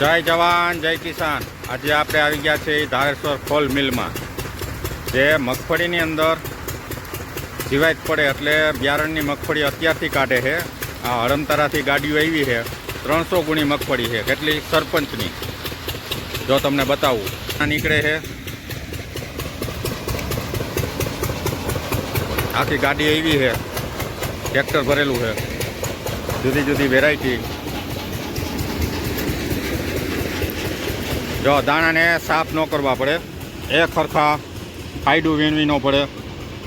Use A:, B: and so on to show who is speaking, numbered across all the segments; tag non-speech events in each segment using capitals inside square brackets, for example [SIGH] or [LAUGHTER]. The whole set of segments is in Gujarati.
A: જય જવાન, જય કિસાન. આજે આપણે આવી ગયા છે ધારેશ્વર ખોલ મિલમાં, જે મગફળીની અંદર જીવાત પડે એટલે બિયારણની મગફળી અત્યારથી કાઢે છે. આ હરમતારાથી ગાડીઓ આવી છે. ત્રણસો ગુણી મગફળી છે. કેટલી? સરપંચની. જો તમને બતાવું. આ નીકળે છે. આખી ગાડી આવી છે. ટ્રેક્ટર ભરેલું છે. જુદી જુદી વેરાયટી જો દાણાને સાફ ન કરવા પડે, એ ખરખા ફાયડું વીણવી ન પડે,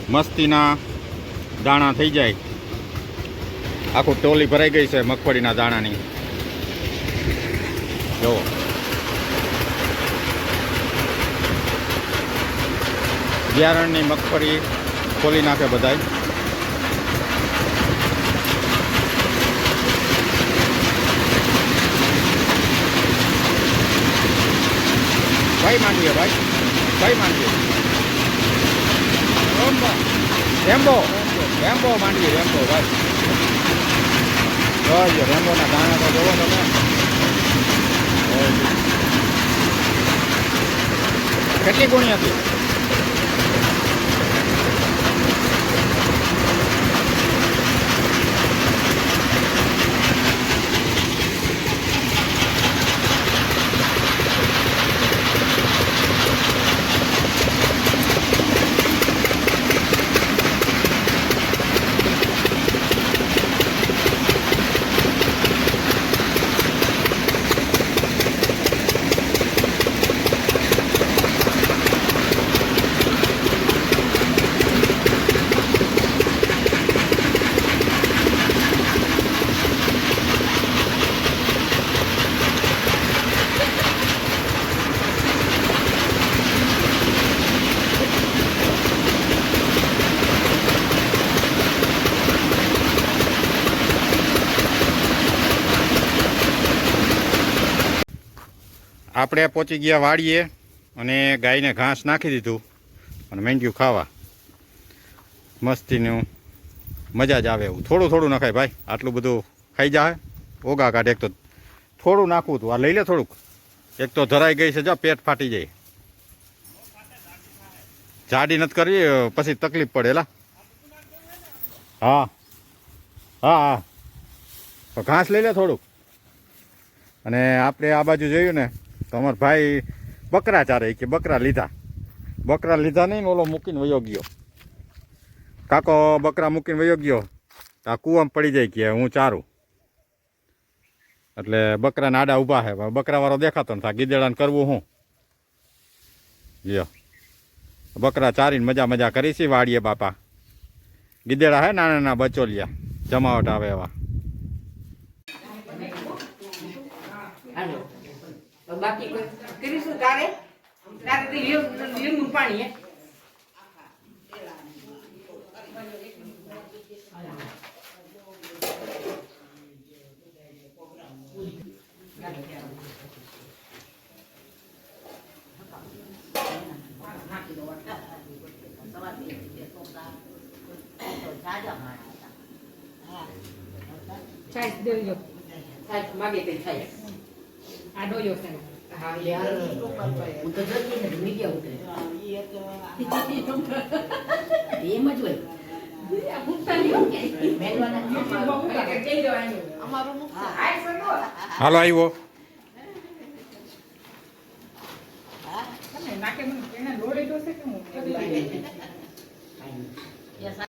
A: મસ્તીના દાણા થઈ જાય. આખું ટોલી ભરાઈ ગઈ છે મગફળીના દાણાની. જો. બિયારણની મગફળી ખોલી નાખે બધાય. ભાઈ માંડીએ, ભાઈ. ભાઈ માંડીએ. રેમ્બો. રેમ્બો. માંડીએ, રેમ્બો, ભાઈ. જોઈએ રેમ્બોના દાણા તો જોવો તમે. કેટલી ગુણી હતી આપણે પહોંચી ગયા વાડીએ અને ગાયને ઘાસ નાખી દીધું અને મેંડ્યું ખાવા. મસ્તીનું મજા જ આવે એવું. થોડું થોડું નખાય ભાઈ, આટલું બધું ખાઈ જાય ઓગા કાઢે. એક તો થોડું નાખવું હતું. આ લઈ લે થોડુંક. એક તો ધરાઈ ગઈ છે, જો, પેટ ફાટી જાય. જાડી નથી કરવી, પછી તકલીફ પડે એલા હા. હા હા. તો ઘાસ લઈ લે થોડુંક. અને આપણે આ બાજુ જોયું ને તો ભાઈ બકરા ચારે કે બકરા લીધા. બકરા લીધા નહીં ઓલો મૂકીને વયો ગયો. કાકો બકરા મૂકીને વયો ગયો. આ કૂવામાં પડી જાય કે હું ચારું. એટલે બકરાના આડા ઊભા છે બકરાવાળો દેખાતો નથી. આ ગીદેડાને કરવું હું? લ્યો. બકરા ચારીને મજા મજા કરી છે વાડીએ બાપા. ગીદેડા હે નાના નાના બચોલિયા. જમાવટ આવે એવા.
B: બાકી કોઈ કરીશું તારે તારે તો લીંબ- લીંબુ પાણી હે
C: છાશ દોયો
B: થાય માગે તે થાય
C: આ દોયો છે
B: હા યાર હું. તો જતી નથી મીડિયા ઉતરે. [LAUGHS] એમ જ હોય.
A: હાલો આવ્યો
C: નાકે મને લોડે જોશે કે હું?